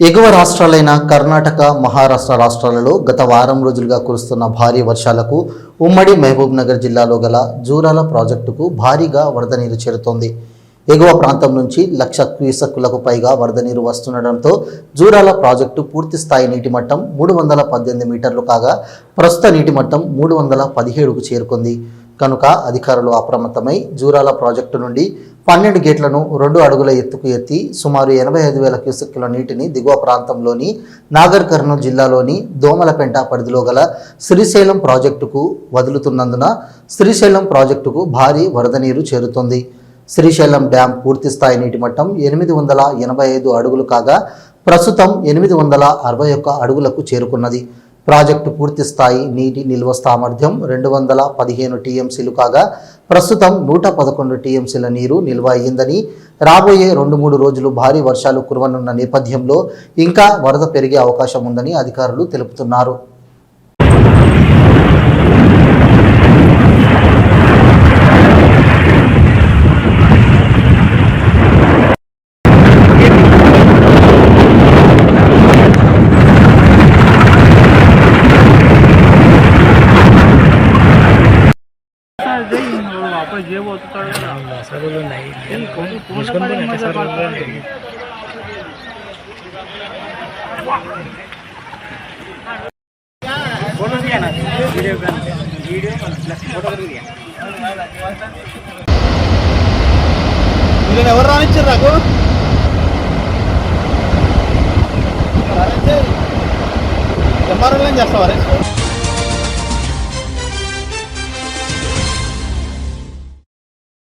ఎగువ రాష్ట్రాలైన కర్ణాటక మహారాష్ట్ర రాష్ట్రాలలో గత వారం రోజులుగా కురుస్తున్న భారీ వర్షాలకు ఉమ్మడి మహబూబ్ నగర్ జిల్లాలో గల జూరాల ప్రాజెక్టుకు భారీగా వరద నీరు చేరుతోంది. ఎగువ ప్రాంతం నుంచి లక్ష క్యూసెక్కులకు పైగా వరద నీరు వస్తుండటంతో జూరాల ప్రాజెక్టు పూర్తి స్థాయి నీటి మట్టం మూడు వందల పద్దెనిమిది మీటర్లు కాగా ప్రస్తుత నీటి మట్టం మూడు వందల పదిహేడుకు చేరుకుంది. కనుక అధికారులు అప్రమత్తమై జూరాల ప్రాజెక్టు నుండి పన్నెండు గేట్లను రెండు అడుగుల ఎత్తుకు ఎత్తి సుమారు ఎనభై ఐదు వేల క్యూసెక్కుల నీటిని దిగువ ప్రాంతంలోని నాగర్ కర్నూలు జిల్లాలోని దోమలపెంట పరిధిలో గల శ్రీశైలం ప్రాజెక్టుకు వదులుతున్నందున శ్రీశైలం ప్రాజెక్టుకు భారీ వరద నీరు చేరుతుంది. శ్రీశైలం డ్యాం పూర్తి స్థాయి నీటి మట్టం ఎనిమిది వందల ఎనభై ఐదు అడుగులు కాగా ప్రస్తుతం ఎనిమిది వందల అరవై ఒక్క అడుగులకు చేరుకున్నది. ప్రాజెక్టు పూర్తి స్థాయి నీటి నిల్వ సామర్థ్యం రెండు వందల పదిహేను టీఎంసీలు కాగా ప్రస్తుతం నూట పదకొండు టీఎంసీల నీరు నిల్వ అయ్యిందని రాబోయే రెండు మూడు రోజులు భారీ వర్షాలు కురవనున్న నేపథ్యంలో ఇంకా వరద పెరిగే అవకాశం ఉందని అధికారులు తెలుపుతున్నారు. వాపస్ చేయబోతున్నాడు. అసలు. వీళ్ళని ఎవరు రానిచ్చారు నాకు? ఎంఆర్ఎల్ చేస్తావా రే